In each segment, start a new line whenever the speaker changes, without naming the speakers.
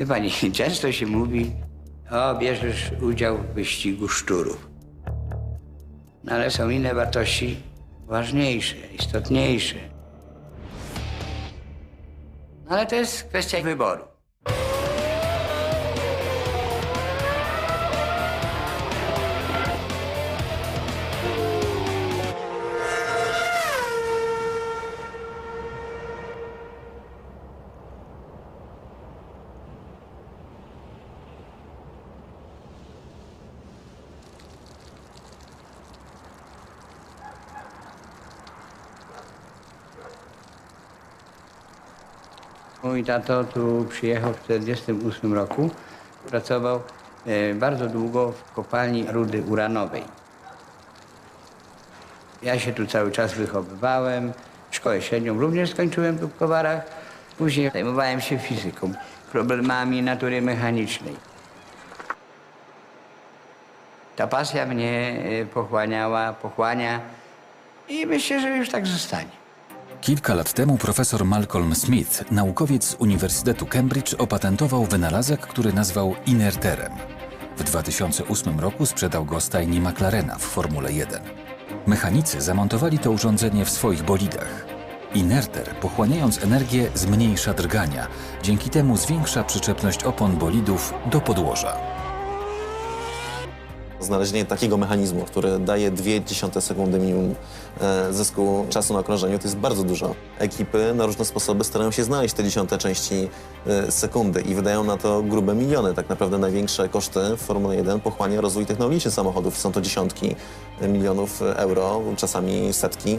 Wie pani, często się mówi, o, bierzesz udział w wyścigu szczurów. No ale są inne wartości ważniejsze, istotniejsze. No ale to jest kwestia wyboru. Mój tato tu przyjechał w 1948 roku. Pracował e, bardzo długo w kopalni rudy uranowej. Ja się tu cały czas wychowywałem. Szkołę średnią również skończyłem tu w Kowarach. Później zajmowałem się fizyką, problemami natury mechanicznej. Ta pasja mnie e, pochłaniała, pochłania i myślę, że już tak zostanie.
Kilka lat temu profesor Malcolm Smith, naukowiec z Uniwersytetu Cambridge, opatentował wynalazek, który nazwał inerterem. W 2008 roku sprzedał go stajni McLarena w Formule 1. Mechanicy zamontowali to urządzenie w swoich bolidach. Inerter, pochłaniając energię, zmniejsza drgania. Dzięki temu zwiększa przyczepność opon bolidów do podłoża.
Znalezienie takiego mechanizmu, który daje 0,2 sekundy minimum e, zysku czasu na okrążeniu, to jest bardzo dużo. Ekipy na różne sposoby starają się znaleźć te dziesiąte części e, sekundy i wydają na to grube miliony. Tak naprawdę największe koszty w Formule 1 pochłania rozwój technologiczny samochodów. Są to dziesiątki milionów euro, czasami setki.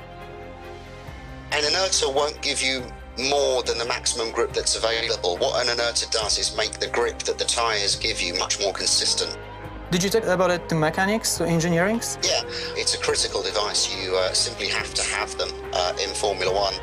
An inerter won't give you more than the maximum grip that's available. What an inerter does is make the grip that the give you much more consistent.
Did you talk about it to mechanics, to engineerings?
Yeah, it's a critical device. You uh, simply have to have them uh, in Formula One.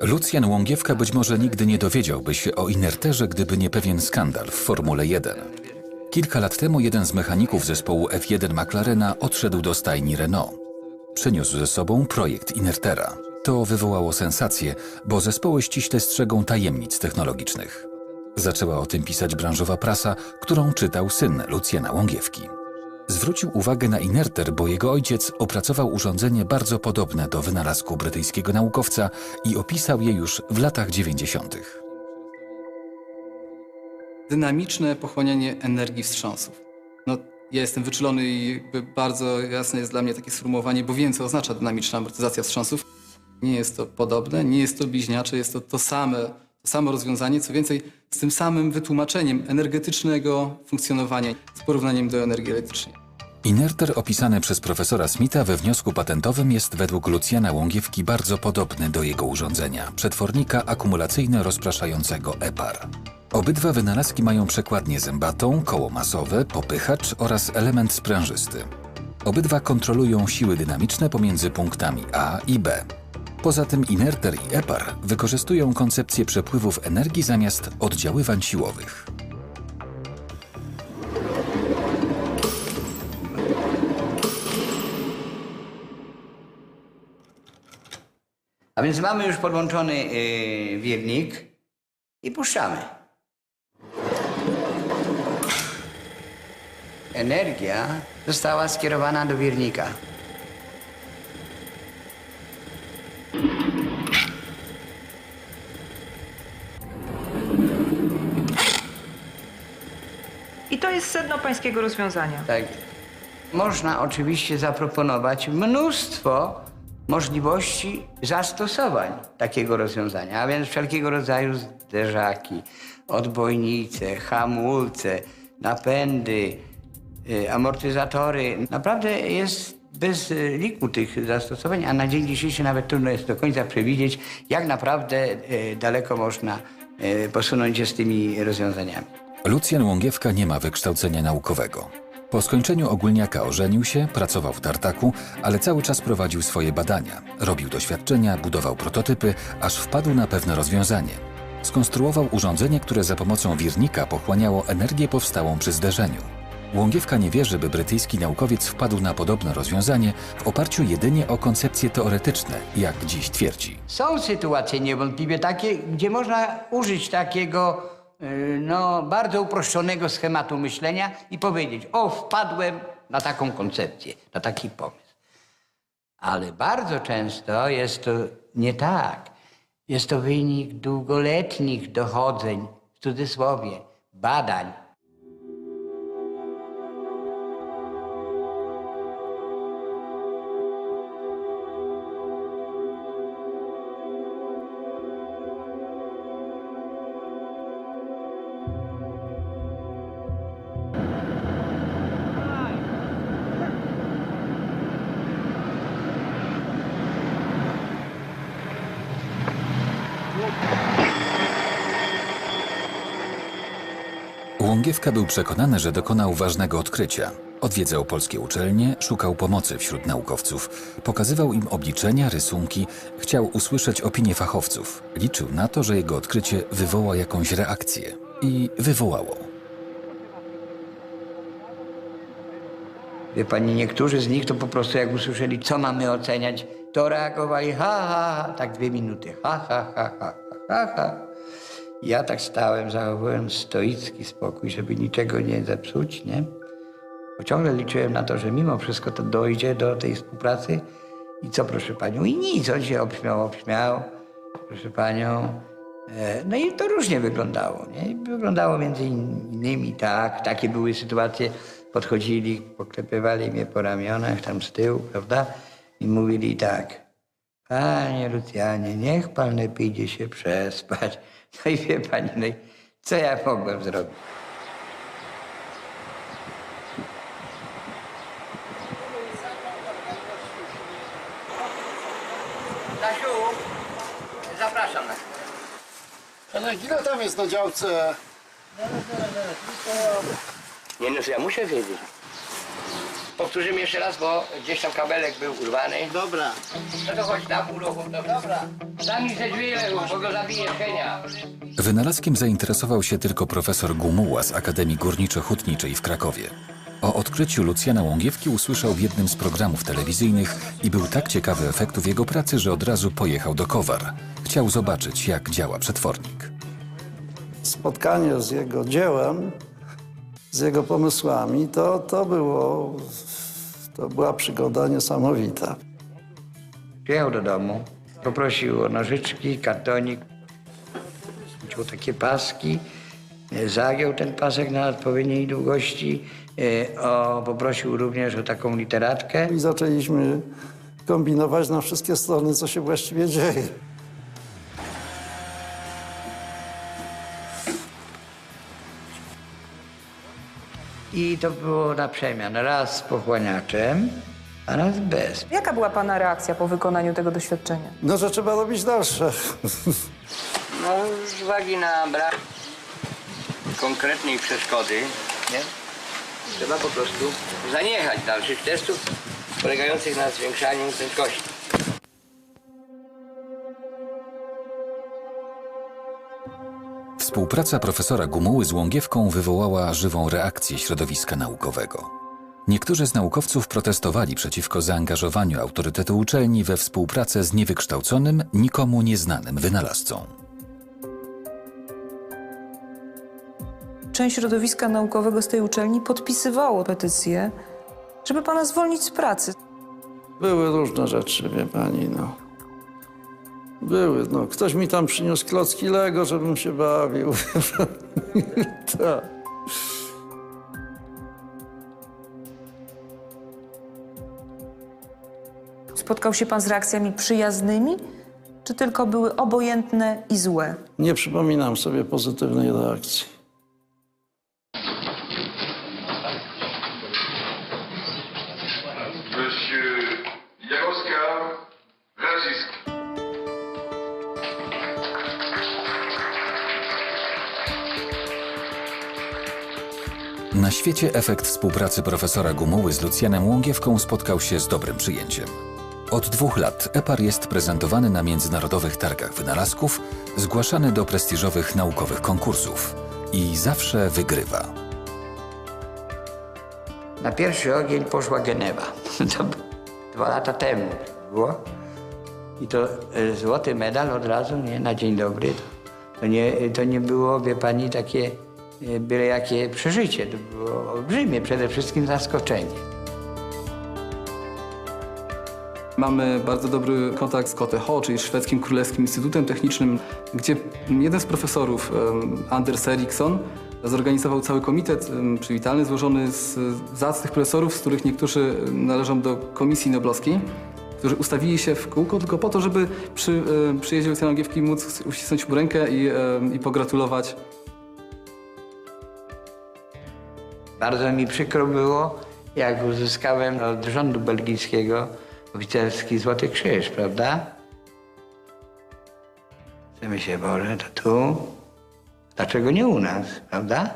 Lucjan Łągiewka być może nigdy nie dowiedziałby się o inerterze, gdyby nie pewien skandal w Formule 1. Kilka lat temu jeden z mechaników zespołu F1 McLarena odszedł do stajni Renault. Przyniósł ze sobą projekt inertera. To wywołało sensację, bo zespoły ściśle strzegą tajemnic technologicznych. Zaczęła o tym pisać branżowa prasa, którą czytał syn Lucjana Łągiewki. Zwrócił uwagę na inerter, bo jego ojciec opracował urządzenie bardzo podobne do wynalazku brytyjskiego naukowca i opisał je już w latach 90.
dynamiczne pochłanianie energii wstrząsów. No, ja jestem wyczulony i bardzo jasne jest dla mnie takie sformułowanie, bo wiem, co oznacza dynamiczna amortyzacja wstrząsów. Nie jest to podobne, nie jest to bliźniacze, jest to to same, to samo rozwiązanie, co więcej, z tym samym wytłumaczeniem energetycznego funkcjonowania z porównaniem do energii elektrycznej.
Inerter opisany przez profesora Smitha we wniosku patentowym jest według Lucjana Łągiewki bardzo podobny do jego urządzenia, przetwornika akumulacyjno-rozpraszającego EPAR. Obydwa wynalazki mają przekładnię zębatą, koło masowe, popychacz oraz element sprężysty. Obydwa kontrolują siły dynamiczne pomiędzy punktami A i B. Poza tym inerter i EPAR wykorzystują koncepcję przepływów energii zamiast oddziaływań siłowych.
A więc mamy już podłączony yy, wirnik i puszczamy. Energia została skierowana do wirnika.
Jest sedno pańskiego rozwiązania.
Tak. Można oczywiście zaproponować mnóstwo możliwości zastosowań takiego rozwiązania, a więc wszelkiego rodzaju zderzaki, odbojnice, hamulce, napędy, y, amortyzatory. Naprawdę jest bez y, liku tych zastosowań, a na dzień dzisiejszy nawet trudno jest do końca przewidzieć, jak naprawdę y, daleko można posunąć się z tymi rozwiązaniami.
Lucjan Łągiewka nie ma wykształcenia naukowego. Po skończeniu ogólniaka ożenił się, pracował w tartaku, ale cały czas prowadził swoje badania. Robił doświadczenia, budował prototypy, aż wpadł na pewne rozwiązanie. Skonstruował urządzenie, które za pomocą wirnika pochłaniało energię powstałą przy zderzeniu. Łągiewka nie wierzy, by brytyjski naukowiec wpadł na podobne rozwiązanie w oparciu jedynie o koncepcje teoretyczne, jak dziś twierdzi.
Są sytuacje niewątpliwie takie, gdzie można użyć takiego no, bardzo uproszczonego schematu myślenia i powiedzieć: O, wpadłem na taką koncepcję, na taki pomysł. Ale bardzo często jest to nie tak. Jest to wynik długoletnich dochodzeń, w cudzysłowie, badań.
Łągiewka był przekonany, że dokonał ważnego odkrycia. Odwiedzał polskie uczelnie, szukał pomocy wśród naukowców, pokazywał im obliczenia, rysunki, chciał usłyszeć opinie fachowców. Liczył na to, że jego odkrycie wywoła jakąś reakcję. I wywołało.
Wie pani, niektórzy z nich to po prostu jak usłyszeli, co mamy oceniać, to reagowali ha, ha, ha, tak dwie minuty, ha, ha, ha, ha, ha, ha. Ja tak stałem, zachowując stoicki spokój, żeby niczego nie zepsuć, nie? Bo ciągle liczyłem na to, że mimo wszystko to dojdzie do tej współpracy. I co, proszę panią? I nic, on się obśmiał, obśmiał, proszę panią. E, No i to różnie wyglądało. Nie? Wyglądało między innymi tak, takie były sytuacje, podchodzili, poklepywali mnie po ramionach tam z tyłu, prawda? I mówili tak, panie Lucjanie, niech pan lepiej idzie się przespać. No i wie pani, no i co ja mogłem zrobić? Stasiu, zapraszam na chwilę.
Ale ile tam jest na działce?
Nie no, to ja muszę wiedzieć. Powtórzymy jeszcze raz, bo gdzieś tam kabelek był urwany.
Dobra.
No to chodź na pół ruchu. Dobra. Daj mi ze drzwi, bo go zabije Henia.
Wynalazkiem zainteresował się tylko profesor Gumuła z Akademii Górniczo-Hutniczej w Krakowie. O odkryciu Lucjana Łągiewki usłyszał w jednym z programów telewizyjnych i był tak ciekawy efektów jego pracy, że od razu pojechał do Kowar. Chciał zobaczyć, jak działa przetwornik.
Spotkanie z jego dziełem, z jego pomysłami, to, to było... To była przygoda niesamowita.
Przyjechał do domu, poprosił o nożyczki, kartonik, wziął takie paski, e, zagiął ten pasek na odpowiedniej długości, e, o, poprosił również o taką literatkę.
I zaczęliśmy kombinować na wszystkie strony, co się właściwie dzieje.
I to było na przemian, raz z pochłaniaczem, a raz bez.
Jaka była Pana reakcja po wykonaniu tego doświadczenia?
No, że trzeba robić dalsze.
No, z uwagi na brak konkretnej przeszkody, nie? Trzeba po prostu zaniechać dalszych testów polegających na zwiększaniu prędkości.
Współpraca profesora Gumuły z Łągiewką wywołała żywą reakcję środowiska naukowego. Niektórzy z naukowców protestowali przeciwko zaangażowaniu autorytetu uczelni we współpracę z niewykształconym, nikomu nieznanym wynalazcą.
Część środowiska naukowego z tej uczelni podpisywało petycję, żeby Pana zwolnić z pracy.
Były różne rzeczy, wie pani, no. Były, no. Ktoś mi tam przyniósł klocki Lego, żebym się bawił. tak.
Spotkał się Pan z reakcjami przyjaznymi, czy tylko były obojętne i złe?
Nie przypominam sobie pozytywnej reakcji.
Na świecie efekt współpracy profesora Gumuły z Lucjanem Łągiewką spotkał się z dobrym przyjęciem. Od dwóch lat EPAR jest prezentowany na międzynarodowych targach wynalazków, zgłaszany do prestiżowych naukowych konkursów i zawsze wygrywa.
Na pierwszy ogień poszła Genewa. To dwa lata temu było. I to e, złoty medal od razu, nie, na dzień dobry. To nie, to nie było, wie pani, takie byle jakie przeżycie. To było olbrzymie, przede wszystkim zaskoczenie.
Mamy bardzo dobry kontakt z KTH, czyli Szwedzkim Królewskim Instytutem Technicznym, gdzie jeden z profesorów, Anders Eriksson, zorganizował cały komitet przywitalny złożony z zacnych profesorów, z których niektórzy należą do Komisji Noblowskiej, którzy ustawili się w kółko tylko po to, żeby przy em, przyjeździe Lucjana Giewki móc uścisnąć mu rękę i, i pogratulować.
Bardzo mi przykro było, jak uzyskałem od rządu belgijskiego oficerski Złoty Krzyż, prawda? Chcemy się, Boże, to tu. Dlaczego nie u nas, prawda?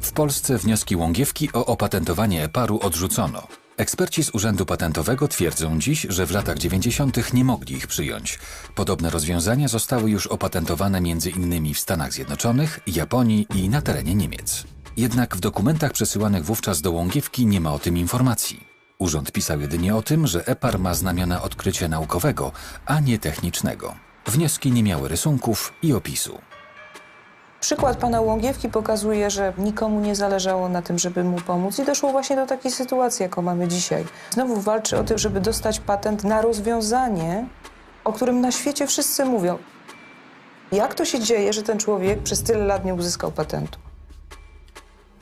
W Polsce wnioski Łągiewki o opatentowanie EPAR-u odrzucono. Eksperci z Urzędu Patentowego twierdzą dziś, że w latach 90. nie mogli ich przyjąć. Podobne rozwiązania zostały już opatentowane innymi w Stanach Zjednoczonych, Japonii i na terenie Niemiec. Jednak w dokumentach przesyłanych wówczas do Łągiewki nie ma o tym informacji. Urząd pisał jedynie o tym, że EPAR ma znamiona odkrycia naukowego, a nie technicznego. Wnioski nie miały rysunków i opisu.
Przykład pana Łągiewki pokazuje, że nikomu nie zależało na tym, żeby mu pomóc i doszło właśnie do takiej sytuacji, jaką mamy dzisiaj. Znowu walczy o to, żeby dostać patent na rozwiązanie, o którym na świecie wszyscy mówią. Jak to się dzieje, że ten człowiek przez tyle lat nie uzyskał patentu?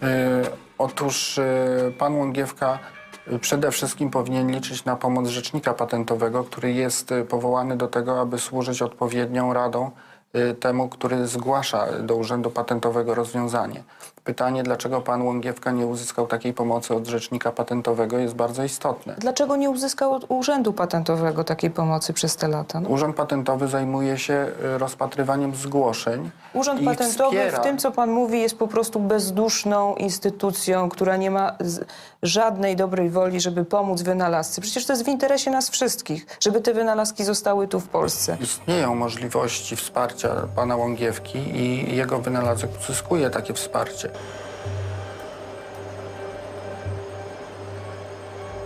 E, Otóż e, pan Łągiewka e, przede wszystkim powinien liczyć na pomoc rzecznika patentowego, który jest powołany do tego, aby służyć odpowiednią radą temu, który zgłasza do Urzędu Patentowego rozwiązanie. Pytanie, dlaczego pan Łągiewka nie uzyskał takiej pomocy od rzecznika patentowego jest bardzo istotne.
Dlaczego nie uzyskał od Urzędu Patentowego takiej pomocy przez te lata? No,
Urząd Patentowy zajmuje się e, rozpatrywaniem zgłoszeń.
Urząd Patentowy
wspiera-
w tym, co pan mówi, jest po prostu bezduszną instytucją, która nie ma żadnej dobrej woli, żeby pomóc wynalazcy. Przecież to jest w interesie nas wszystkich, żeby te wynalazki zostały tu w Polsce.
Istnieją możliwości wsparcia pana Łągiewki i jego wynalazek uzyskuje takie wsparcie.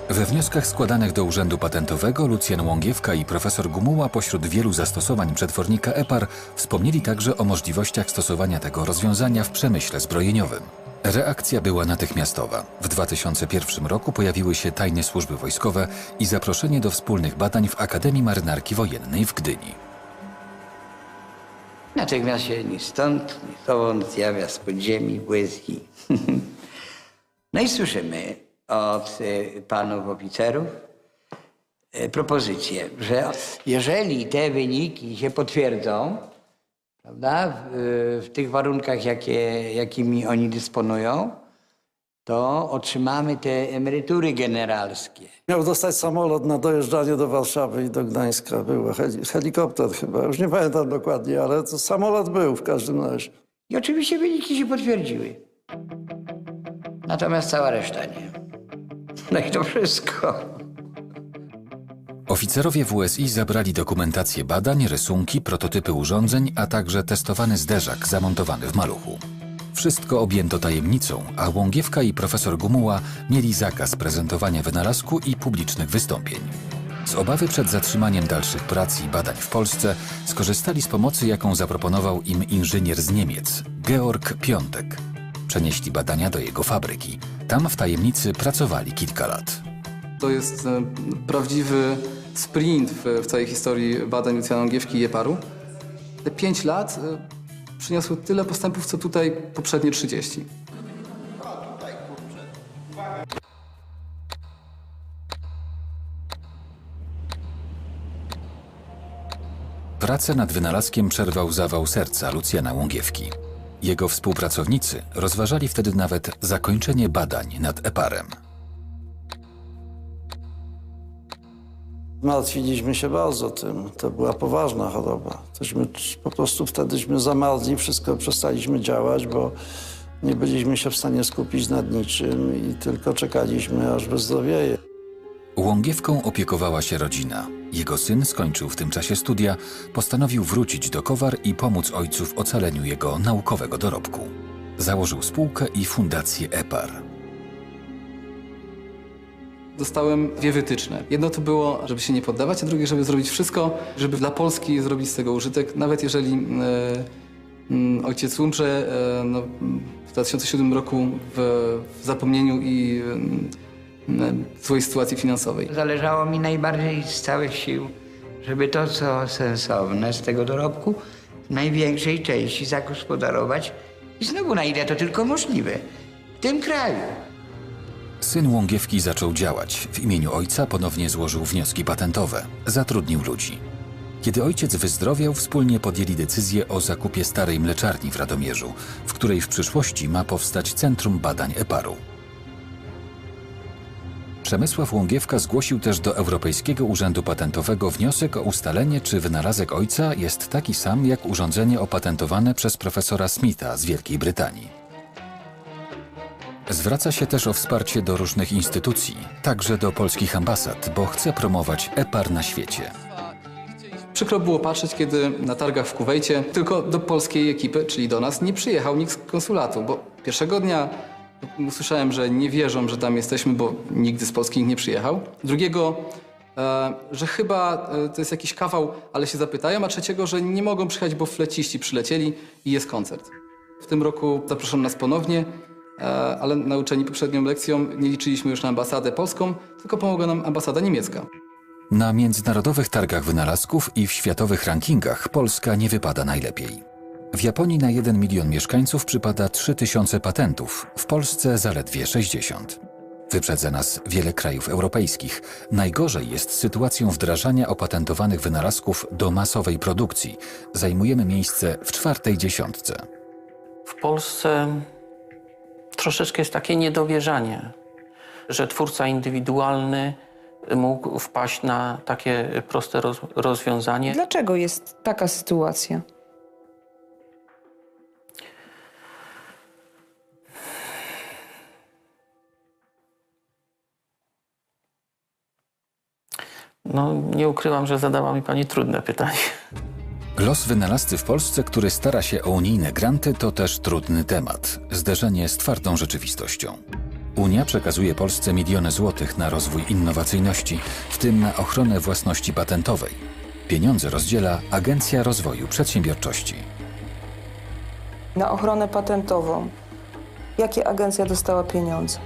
We wnioskach składanych do Urzędu Patentowego Lucjan Łągiewka i profesor Gumuła pośród wielu zastosowań przetwornika EPAR wspomnieli także o możliwościach stosowania tego rozwiązania w przemyśle zbrojeniowym. Reakcja była natychmiastowa. W 2001 roku pojawiły się tajne służby wojskowe i zaproszenie do wspólnych badań w Akademii Marynarki Wojennej w Gdyni.
Natychmiast się ni stąd, ni zowąd zjawia z podziemi błyski. no i słyszymy od y, panów oficerów y, propozycję, że jeżeli te wyniki się potwierdzą, prawda, w, w tych warunkach, jakie, jakimi oni dysponują, to otrzymamy te emerytury generalskie.
Miał dostać samolot na dojeżdżanie do Warszawy i do Gdańska. Był heli- helikopter chyba, już nie pamiętam dokładnie, ale to samolot był w każdym razie.
I oczywiście wyniki się potwierdziły. Natomiast cała reszta nie. No i to wszystko.
Oficerowie WSI zabrali dokumentację badań, rysunki, prototypy urządzeń, a także testowany zderzak zamontowany w maluchu. Wszystko objęto tajemnicą, a Łągiewka i profesor Gumuła mieli zakaz prezentowania wynalazku i publicznych wystąpień. Z obawy przed zatrzymaniem dalszych prac i badań w Polsce skorzystali z pomocy, jaką zaproponował im inżynier z Niemiec, Georg Piątek. Przenieśli badania do jego fabryki. Tam w tajemnicy pracowali kilka lat.
To jest e, prawdziwy sprint w, całej historii badań Lucjana Łągiewki i Eparu. Te pięć lat e, przyniosły tyle postępów, co tutaj poprzednie 30.
Pracę nad wynalazkiem przerwał zawał serca Lucjana Łągiewki. Jego współpracownicy rozważali wtedy nawet zakończenie badań nad EPARem.
Martwiliśmy się bardzo tym. To była poważna choroba. Tośmy po prostu wtedyśmy zamarli, wszystko przestaliśmy działać, bo Nie byliśmy się w stanie skupić nad niczym i tylko czekaliśmy, aż wyzdrowieje.
Łągiewką opiekowała się rodzina. Jego syn skończył w tym czasie studia, postanowił wrócić do Kowar i pomóc ojcu w ocaleniu jego naukowego dorobku. Założył spółkę i fundację EPAR.
Dostałem dwie wytyczne. Jedno to było, żeby się nie poddawać, a drugie, żeby zrobić wszystko, żeby dla Polski zrobić z tego użytek, nawet jeżeli e, mm, ojciec umrze e, no, w 2007 roku w, w zapomnieniu i e, w złej sytuacji finansowej.
Zależało mi najbardziej z całych sił, żeby to, co sensowne z tego dorobku, w największej części zagospodarować i znowu na ile to tylko możliwe, w tym kraju.
Syn Łągiewki zaczął działać. W imieniu ojca ponownie złożył wnioski patentowe. Zatrudnił ludzi. Kiedy ojciec wyzdrowiał, wspólnie podjęli decyzję o zakupie starej mleczarni w Radomierzu, w której w przyszłości ma powstać Centrum Badań EPAR-u. Przemysław Łągiewka zgłosił też do Europejskiego Urzędu Patentowego wniosek o ustalenie, czy wynalazek ojca jest taki sam jak urządzenie opatentowane przez profesora Smitha z Wielkiej Brytanii. Zwraca się też o wsparcie do różnych instytucji, także do polskich ambasad, bo chce promować EPAR na świecie.
Przykro było patrzeć, kiedy na targach w Kuwejcie tylko do polskiej ekipy, czyli do nas, nie przyjechał nikt z konsulatu, bo pierwszego dnia usłyszałem, że nie wierzą, że tam jesteśmy, bo nigdy z Polski nikt nie przyjechał. Drugiego, e, że chyba e, to jest jakiś kawał, ale się zapytają, a trzeciego, że nie mogą przyjechać, bo fleciści przylecieli i jest koncert. W tym roku zaproszono nas ponownie, ale nauczeni poprzednią lekcją nie liczyliśmy już na ambasadę polską, tylko pomogła nam ambasada niemiecka.
Na międzynarodowych targach wynalazków i w światowych rankingach Polska nie wypada najlepiej. W Japonii na 1 milion mieszkańców przypada 3000 patentów, w Polsce zaledwie 60. Wyprzedza nas wiele krajów europejskich. Najgorzej jest z sytuacją wdrażania opatentowanych wynalazków do masowej produkcji. Zajmujemy miejsce w czwartej dziesiątce.
W Polsce troszeczkę jest takie niedowierzanie, że twórca indywidualny mógł wpaść na takie proste roz rozwiązanie.
Dlaczego jest taka sytuacja?
No, nie ukrywam, że zadała mi pani trudne pytanie.
Los wynalazcy w Polsce, który stara się o unijne granty, to też trudny temat. Zderzenie z twardą rzeczywistością. Unia przekazuje Polsce miliony złotych na rozwój innowacyjności, w tym na ochronę własności patentowej. Pieniądze rozdziela Agencja Rozwoju Przedsiębiorczości.
Na ochronę patentową. Jakie agencja dostała pieniądze?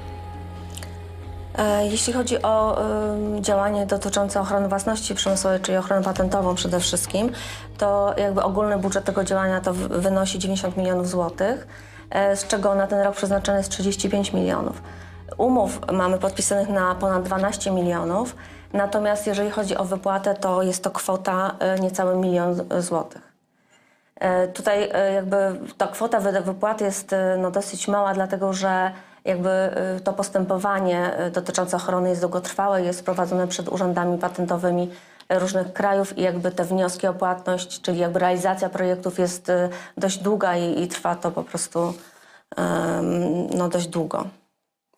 E, Jeśli chodzi o działanie dotyczące ochrony własności przemysłowej, czyli ochronę patentową przede wszystkim, to jakby ogólny budżet tego działania to wynosi 90 milionów złotych, e, z czego na ten rok przeznaczone jest 35 milionów. Umów mamy podpisanych na ponad 12 milionów, natomiast jeżeli chodzi o wypłatę, to jest to kwota e, niecały milion złotych. Tutaj jakby ta kwota wy- wypłaty jest no, dosyć mała, dlatego że jakby e, to postępowanie e, dotyczące ochrony jest długotrwałe, jest prowadzone przed urzędami patentowymi różnych krajów i jakby te wnioski o płatność, czyli jakby realizacja projektów jest e, dość długa i, i trwa to po prostu no, dość długo.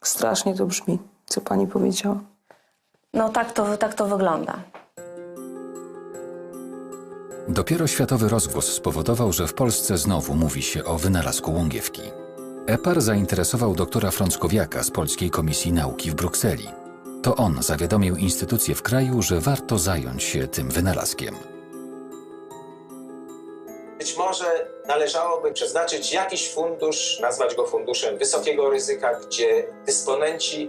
Strasznie to brzmi, co pani powiedziała.
No tak to, tak to wygląda.
Dopiero światowy rozgłos spowodował, że w Polsce znowu mówi się o wynalazku Łągiewki. EPAR zainteresował doktora Frąckowiaka z Polskiej Komisji Nauki w Brukseli. To on zawiadomił instytucje w kraju, że warto zająć się tym wynalazkiem.
Być może należałoby przeznaczyć jakiś fundusz, nazwać go funduszem wysokiego ryzyka, gdzie dysponenci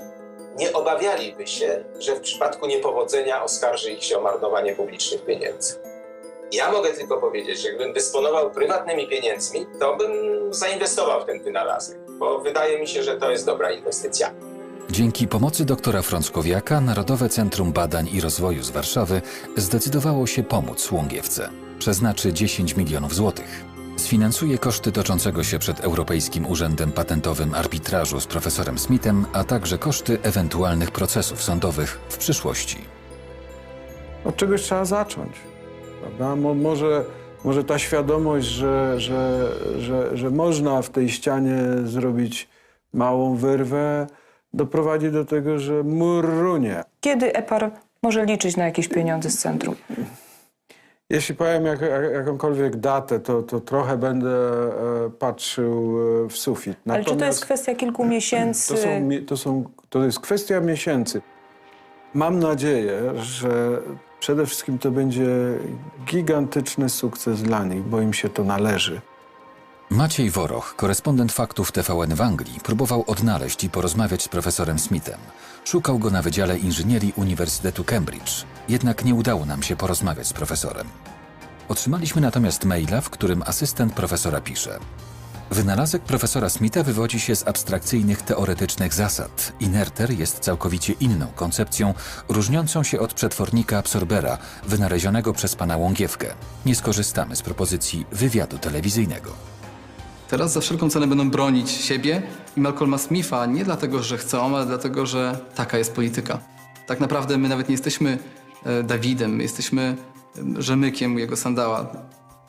nie obawialiby się, że w przypadku niepowodzenia oskarży ich się o marnowanie publicznych pieniędzy. Ja mogę tylko powiedzieć, że gdybym dysponował prywatnymi pieniędzmi, to bym zainwestował w ten wynalazek, bo wydaje mi się, że to jest dobra inwestycja.
Dzięki pomocy doktora Frąckowiaka Narodowe Centrum Badań i Rozwoju z Warszawy zdecydowało się pomóc Łągiewce. Przeznaczy 10 milionów złotych. Sfinansuje koszty toczącego się przed Europejskim Urzędem Patentowym arbitrażu z profesorem Smithem, a także koszty ewentualnych procesów sądowych w przyszłości.
Od czegoś trzeba zacząć. Prawda? Mo, może
Może ta świadomość, że, że, że, że można w tej ścianie zrobić małą wyrwę, doprowadzi do tego, że mur runie.
Kiedy EPAR może liczyć na jakieś pieniądze z centrum?
Jeśli powiem jak, jak, jakąkolwiek datę, to, to trochę będę e, patrzył e, w sufit.
Ale czy to jest
Natomiast
kwestia kilku miesięcy?
to, są, to, są, to jest kwestia miesięcy. Mam nadzieję, że przede wszystkim to będzie gigantyczny sukces dla nich, bo im się to należy.
Maciej Woroch, korespondent faktów TVN w Anglii, próbował odnaleźć i porozmawiać z profesorem Smithem. Szukał go na Wydziale Inżynierii Uniwersytetu Cambridge, jednak nie udało nam się porozmawiać z profesorem. Otrzymaliśmy natomiast maila, w którym asystent profesora pisze: Wynalazek profesora Smitha wywodzi się z abstrakcyjnych teoretycznych zasad. Inerter jest całkowicie inną koncepcją, różniącą się od przetwornika absorbera wynalezionego przez pana Łągiewkę. Nie skorzystamy z propozycji wywiadu telewizyjnego.
Teraz za wszelką cenę będą bronić siebie i Malcolma Smitha nie dlatego, że chcą, ale dlatego, że taka jest polityka. Tak naprawdę my nawet nie jesteśmy e, Dawidem, my jesteśmy e, rzemykiem jego sandała,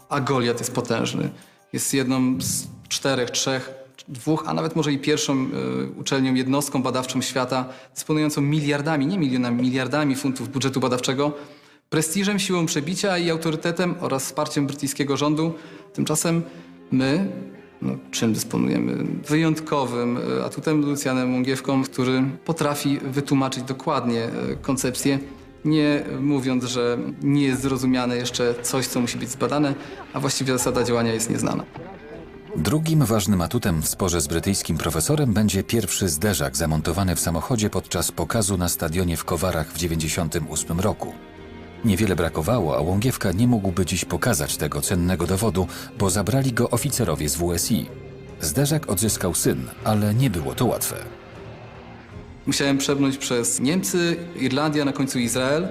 a Goliat jest potężny. Jest jedną z czterech, trzech, dwóch, a nawet może i pierwszą e, uczelnią, jednostką badawczą świata, dysponującą miliardami, nie milionami, miliardami funtów budżetu badawczego, prestiżem, siłą przebicia i autorytetem oraz wsparciem brytyjskiego rządu. Tymczasem my, no, czym dysponujemy? Wyjątkowym e, atutem Lucjanem Łągiewką, który potrafi wytłumaczyć dokładnie e, koncepcję, nie mówiąc, że nie jest zrozumiane jeszcze coś, co musi być zbadane, a właściwie zasada działania jest nieznana.
Drugim ważnym atutem w sporze z brytyjskim profesorem będzie pierwszy zderzak zamontowany w samochodzie podczas pokazu na stadionie w Kowarach w 1998 roku. Niewiele brakowało, a Łągiewka nie mógłby dziś pokazać tego cennego dowodu, bo zabrali go oficerowie z WSI. Zderzak odzyskał syn, ale nie było to łatwe.
Musiałem przebrnąć przez Niemcy, Irlandię, na końcu Izrael,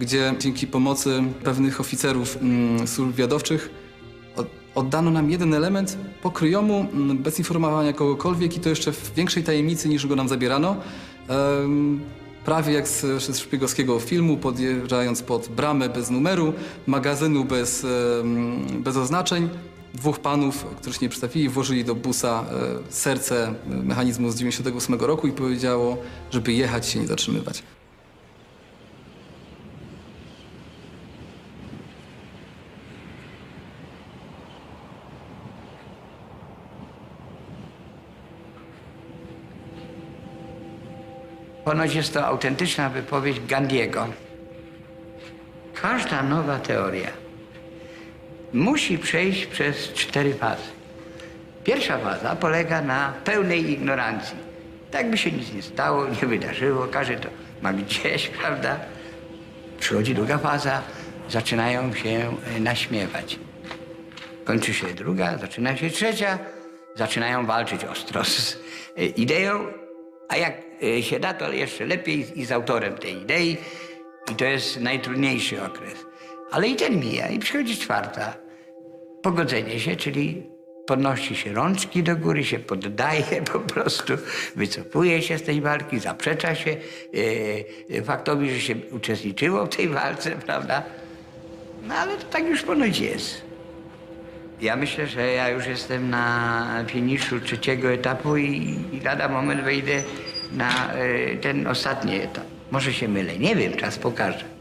gdzie dzięki pomocy pewnych oficerów mm, służb wywiadowczych od- oddano nam jeden element pokryjomu mm, bez informowania kogokolwiek i to jeszcze w większej tajemnicy niż go nam zabierano. Em, prawie jak z, z szpiegowskiego filmu, podjeżdżając pod bramę bez numeru, magazynu bez, em, bez oznaczeń, dwóch panów, którzy się nie przedstawili, włożyli do busa e, serce e, mechanizmu z 98 roku i powiedziało, żeby jechać się nie zatrzymywać.
Ponoć jest to autentyczna wypowiedź Gandiego. Każda nowa teoria musi przejść przez cztery fazy. Pierwsza faza polega na pełnej ignorancji. Tak by się nic nie stało, nie wydarzyło, każdy to ma gdzieś, prawda? Przychodzi druga faza, zaczynają się e, naśmiewać. Kończy się druga, zaczyna się trzecia, zaczynają walczyć ostro z e, ideą, a jak e, się da, to jeszcze lepiej i z autorem tej idei. I to jest najtrudniejszy okres. Ale i ten mija i przychodzi czwarta. Pogodzenie się, czyli podnosi się rączki do góry, się poddaje po prostu, wycofuje się z tej walki, zaprzecza się e, e, faktowi, że się uczestniczyło w tej walce, prawda? No ale to tak już ponoć jest. Ja myślę, że ja już jestem na finiszu trzeciego etapu i, i lada moment wejdę na e, ten ostatni etap. Może się mylę, nie wiem, czas pokaże.